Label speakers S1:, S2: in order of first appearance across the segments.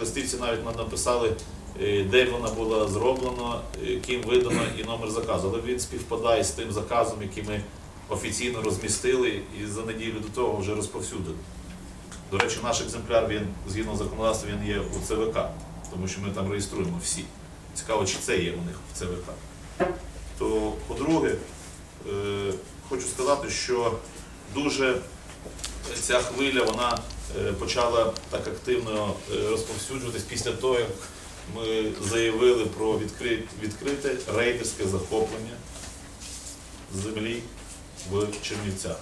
S1: Листівці навіть нам написали, е, де вона була зроблена, е, ким видана і номер заказу. Але він співпадає з тим заказом, який ми офіційно розмістили і за неділю до того вже розповсюдили. До речі, наш екземпляр він згідно законодавства він є у ЦВК, тому що ми там реєструємо всі. Цікаво, чи це є у них в ЦВК. То, по-друге, е, хочу сказати, що дуже ця хвиля вона е, почала так активно е, розповсюджуватись після того, як ми заявили про відкрите рейдерське захоплення землі в Чернівцях.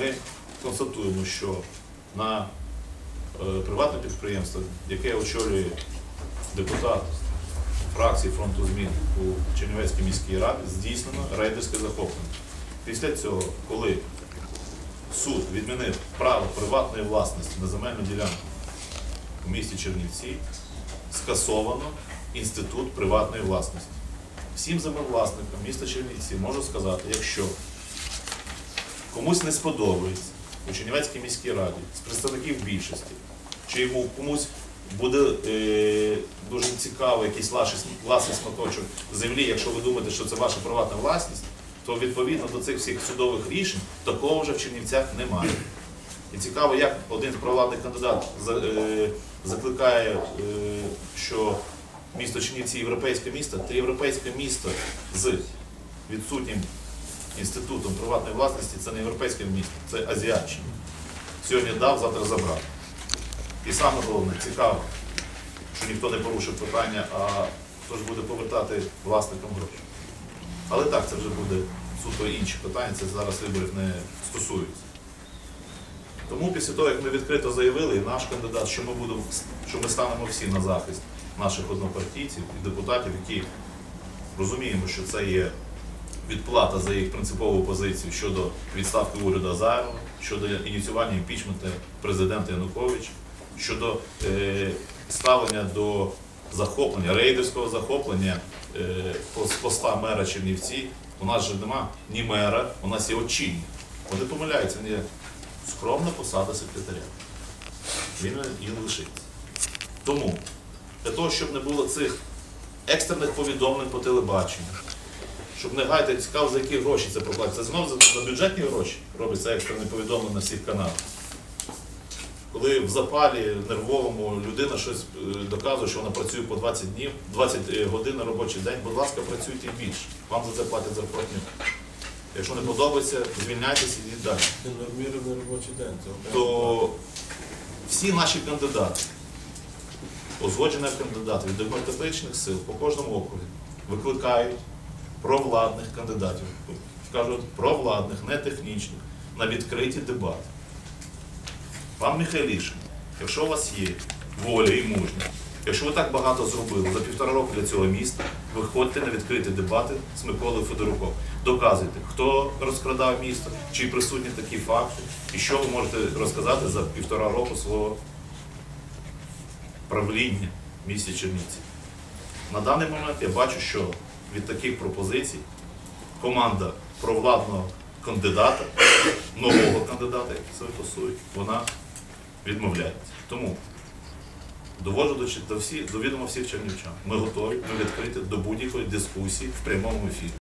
S1: Ми констатуємо, що на е, приватне підприємство, яке очолює депутат фракції фронту змін у Чернівецькій міській раді, здійснено рейдерське захоплення. Після цього, коли суд відмінив право приватної власності на земельну ділянку у місті Чернівці, скасовано інститут приватної власності. Всім землевласникам міста Чернівці можу сказати, якщо комусь не сподобається у Чернівецькій міській раді з представників більшості, чи йому комусь буде е, дуже цікаво якийсь власний, власний сматочок землі, якщо ви думаєте, що це ваша приватна власність, то відповідно до цих всіх судових рішень такого вже в Чернівцях немає. І цікаво, як один провладний кандидат е, закликає, е, що місто Чернівці європейське місто, це європейське місто з відсутнім інститутом приватної власності, це не європейське місто, це азіатчина. Сьогодні дав, завтра забрав. І саме головне, цікаво, що ніхто не порушив питання, а хто ж буде повертати власникам гроші. Але так, це вже буде суто інші питання, це зараз виборів не стосується. Тому після того, як ми відкрито заявили, і наш кандидат, що ми будемо, що ми станемо всі на захист наших однопартійців і депутатів, які розуміємо, що це є відплата за їх принципову позицію щодо відставки уряду Азарова, щодо ініціювання імпічменту президента Януковича, щодо е, ставлення до захоплення, рейдерського захоплення е, поста мера Чернівці. У нас же нема ні мера, у нас є очільник. Вони помиляються, є скромна посада секретаря. Він і лишиться. Тому для того, щоб не було цих екстрених повідомлень по телебаченню, щоб не гайти цікаво, за які гроші це проплатиться. Це знову за бюджетні гроші робиться екстрене повідомлення на всіх каналах. Коли в запалі нервовому людина щось е, доказує, що вона працює по 20 днів, 20 годин на робочий день, будь ласка, працюйте більше. Вам за це платять зарплатню. Якщо не подобається, звільняйтеся і йдіть далі.
S2: Це нормірований робочий день.
S1: То всі наші кандидати, узгоджені кандидати від демократичних сил по кожному округі викликають провладних кандидатів, кажуть провладних, не технічних, на відкриті дебати. Пан Михайлішин, якщо у вас є воля і мужність, якщо ви так багато зробили за півтора року для цього міста, виходьте на відкриті дебати з Миколою Федоруком. Доказуйте, хто розкрадав місто, чи присутні такі факти, і що ви можете розказати за півтора року свого правління в місті Чернівці. На даний момент я бачу, що від таких пропозицій команда провладного кандидата, нового кандидата, як це пасують, вона відмовляється. Тому доводжу до, до, всі, до відома всіх чернівчан. Ми готові, ми відкриті до будь-якої дискусії в прямому ефірі.